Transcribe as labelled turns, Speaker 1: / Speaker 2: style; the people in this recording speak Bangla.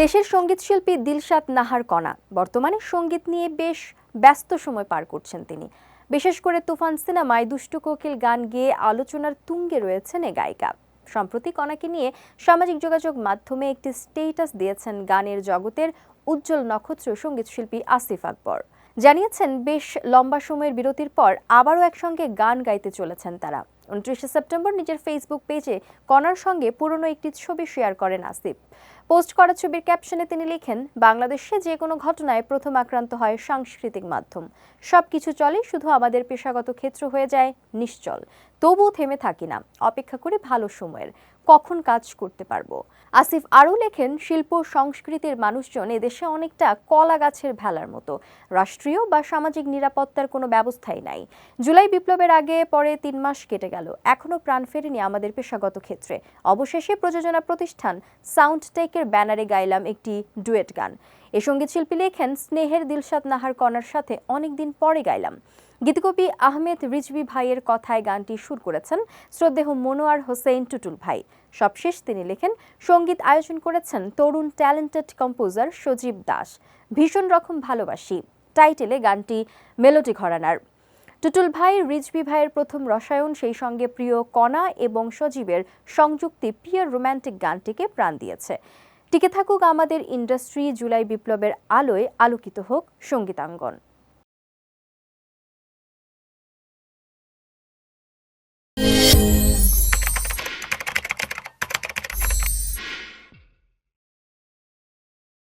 Speaker 1: দেশের সঙ্গীতশিল্পী দিলশাদ নাহার কণা। বর্তমানে সংগীত নিয়ে বেশ ব্যস্ত সময় পার করছেন তিনি। বিশেষ করে তুফান সিনেমায় দুষ্টু কোকিল গান গেয়ে আলোচনার তুঙ্গে রয়েছেন এ গায়িকা। সম্প্রতি কণাকে নিয়ে সামাজিক যোগাযোগ মাধ্যমে একটি স্টেটাস দিয়েছেন গানের জগতের উজ্জ্বল নক্ষত্র সঙ্গীতশিল্পী আসিফ আকবর। জানিয়েছেন, বেশ লম্বা সময়ের বিরতির পর আবারও একসঙ্গে গান গাইতে চলেছেন তারা। উনত্রিশে সেপ্টেম্বর নিজের ফেসবুক পেজে কণার সঙ্গে পুরনো একটি ছবি শেয়ার করেন আসিফ। পোস্ট করা ছবির ক্যাপশনে তিনি লিখেন, বাংলাদেশে যে কোনো ঘটনায় প্রথম আক্রান্ত হয় সাংস্কৃতিক মাধ্যম। সব কিছু চলে, শুধু আমাদের পেশাগত ক্ষেত্র হয়ে যায়, নিশ্চল। তবুও থেমে থাকি না। অপেক্ষা করি ভালো সময়ের। কখন কাজ করতে পারব? আসিফ আরও লেখেন, শিল্প, সংস্কৃতির মানুষজন এদেশে অনেকটা কলা গাছের ভেলার মতো। রাষ্ট্রীয় বা সামাজিক নিরাপত্তার কোনো ব্যবস্থাই নাই। জুলাই বিপ্লবের আগে পরে তিন মাস কেটে গেল। এখনও প্রাণ ফেরেনি আমাদের পেশাগত ক্ষেত্রে। অবশেষে প্রযোজনা প্রতিষ্ঠান সাউন্ড টেকের ব্যানারে গাইলাম একটি ডুয়েট গান। এ সংগীত শিল্পী লেখেন স্নেহের দিলশাদ নাহার কণার সাথে অনেকদিন পরে গাইলাম। গীতকবি আহমেদ রিজভি ভাইয়ের কথায় গানটি সুর করেছেন শ্রদ্ধেহ মনোয়ার হোসেন টুটুল ভাই। সবশেষ তিনি লেখেন, সংগীত আয়োজন করেছেন তরুণ ট্যালেন্টেড কম্পোজার সজীব দাস। ভীষণ রকম ভালোবাসি। টাইটেলে গানটি মেলোডি ঘরানার। টুটুল ভাই রিজবি ভাইয়ের প্রথম রসায়ন, সেই সঙ্গে প্রিয় কণা এবং সজীবের সংযুক্তি পিয়ার রোম্যান্টিক গানটিকে প্রাণ দিয়েছে। টিকে থাকুক আমাদের ইন্ডাস্ট্রি, জুলাই বিপ্লবের আলোয় আলোকিত হোক সঙ্গীতাঙ্গন।